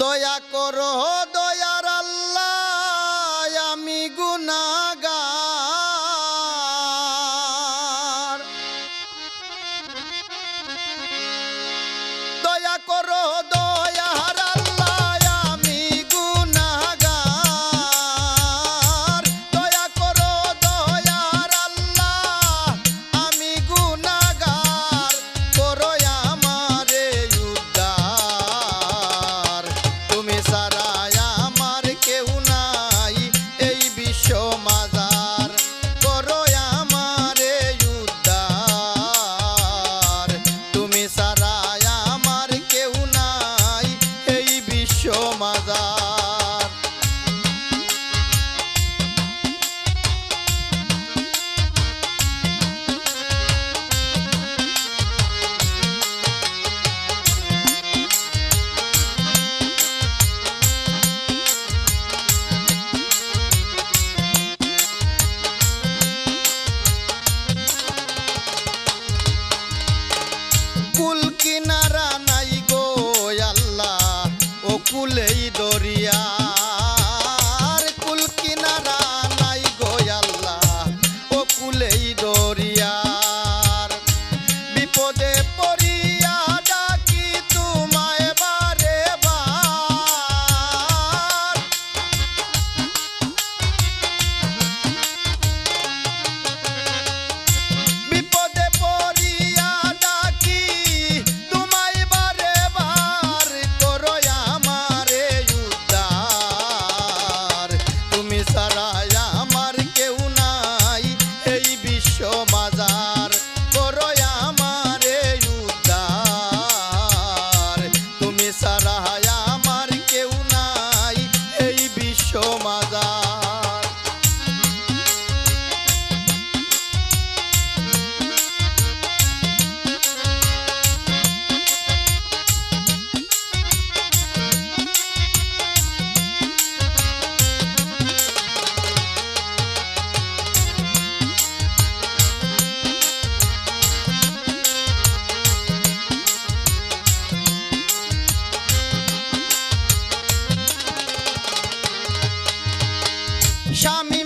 দয়া করো দয়ার Sarah. কুল কিনারা স্বামী